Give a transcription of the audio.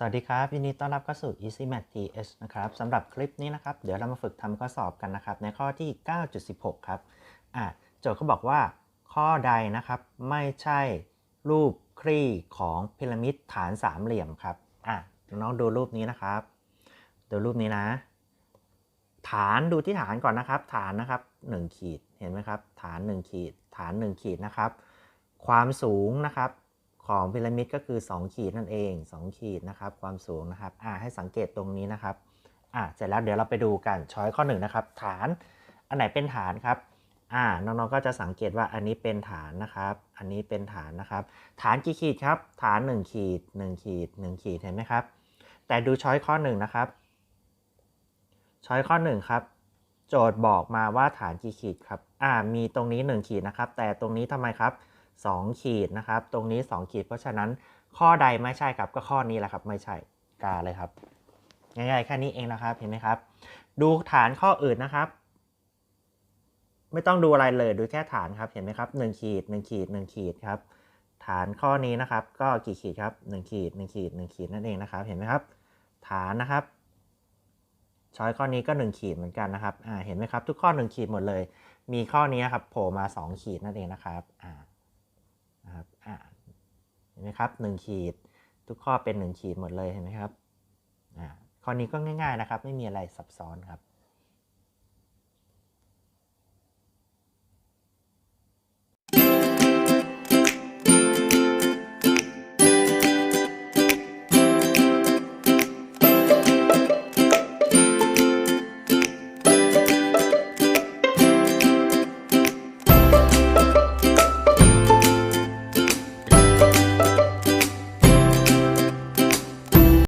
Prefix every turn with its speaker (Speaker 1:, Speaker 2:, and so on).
Speaker 1: สวัสดีครับยินดีต้อนรับเข้าสู่ Easy Math TH นะครับสำหรับคลิปนี้นะครับ เดี๋ยวเรามาฝึกทำข้อสอบกันนะครับ ในข้อที่ 9.16 ครับอะโจทย์เขาบอกว่า ข้อใดนะครับไม่ใช่รูปคลี่ของพีระมิดฐานสามเหลี่ยมครับอะน้องดูรูปนี้นะครับ ดูรูปนี้นะ ฐานดูที่ฐานก่อนนะครับ ฐานนะครับ 1 ขีดเห็นไหมครับ ฐาน 1 ขีด ฐาน 1 ขีดนะครับ ความสูงนะครับ ของพีระมิดก็คือ 2 ขีดนั่นเอง 2 ขีดนะครับความสูงนะครับอ่าให้สังเกตตรงนี้นะครับอ่าเสร็จแล้วเดี๋ยวเราไปดูกันช้อยข้อ1นะครับฐานอันไหนเป็นฐานครับอ่าน้องๆก็จะสังเกตว่าอันนี้เป็นฐานนะครับ อันนี้เป็นฐานนะครับ ฐานกี่ขีดครับ ฐาน 1 ขีด 1 ขีด 1 ขีดเห็นไหมครับ แต่ดูช้อยข้อ1นะครับช้อยข้อ1ครับโจทย์บอกมาว่าฐานกี่ขีดครับอ่ามีตรงนี้ 1 ขีดนะครับ แต่ตรงนี้ทำไมครับ 2 ขีดนะครับ ตรงนี้ 2 ขีด เพราะฉะนั้นข้อใดไม่ใช่ครับก็ข้อนี้แหละครับ ไม่ใช่กาเลยครับง่ายๆแค่นี้เองนะครับเห็นไหมครับ ดูฐานข้ออื่นนะครับ ไม่ต้องดูอะไรเลยดูแค่ฐานครับเห็นไหมครับ 1 ขีด 1 ขีด 1 ขีดครับ ฐานข้อนี้นะครับ ก็กี่ขีดครับ 1 ขีด 1 ขีด 1 ขีดนั่นเองนะครับ เห็นไหมครับ ฐานนะครับช้อยข้อนี้ก็ 1 ขีดเหมือนกันนะครับ อ่า เห็นไหมครับ ทุกข้อ 1 ขีดหมดเลย มีข้อนี้นะครับโผล่มา 2 ขีดนั่นเองนะครับ อ่า นะครับอ่าเห็นไหมครับ1ขีด ทุกข้อเป็น 1 ขีดหมดเลยเห็นไหมครับอ่าข้อนี้ก็ง่าย ๆนะครับ ไม่มีอะไรซับซ้อนครับ